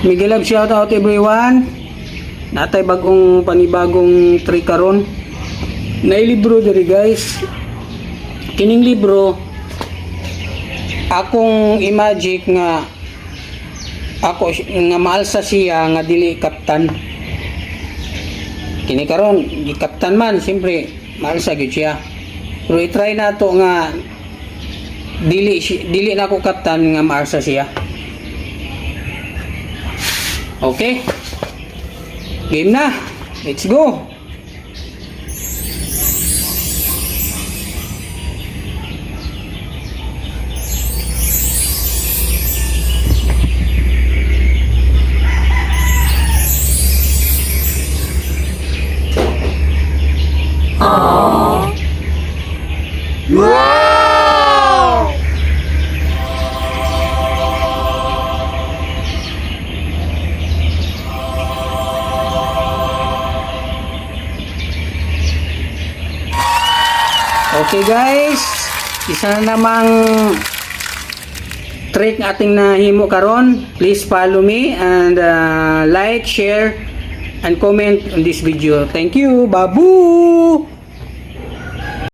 Miguel Love, shout out everyone. Natay bagong panibagong trick karon. Nailibro diri guys. Kining libro akong imagine nga ako nga mahal sa siya nga dili kaptan. Kini karon di kaptan man siyempre mahal sa gyud siya. Pero i-try nato nga dili dili na ako kaptan nga mahal sa siya. Okay? Game na. Let's go. Okay guys, isa na namang trick ating nahimo karon. Please follow me and uh, like, share, and comment on this video. Thank you. Babu!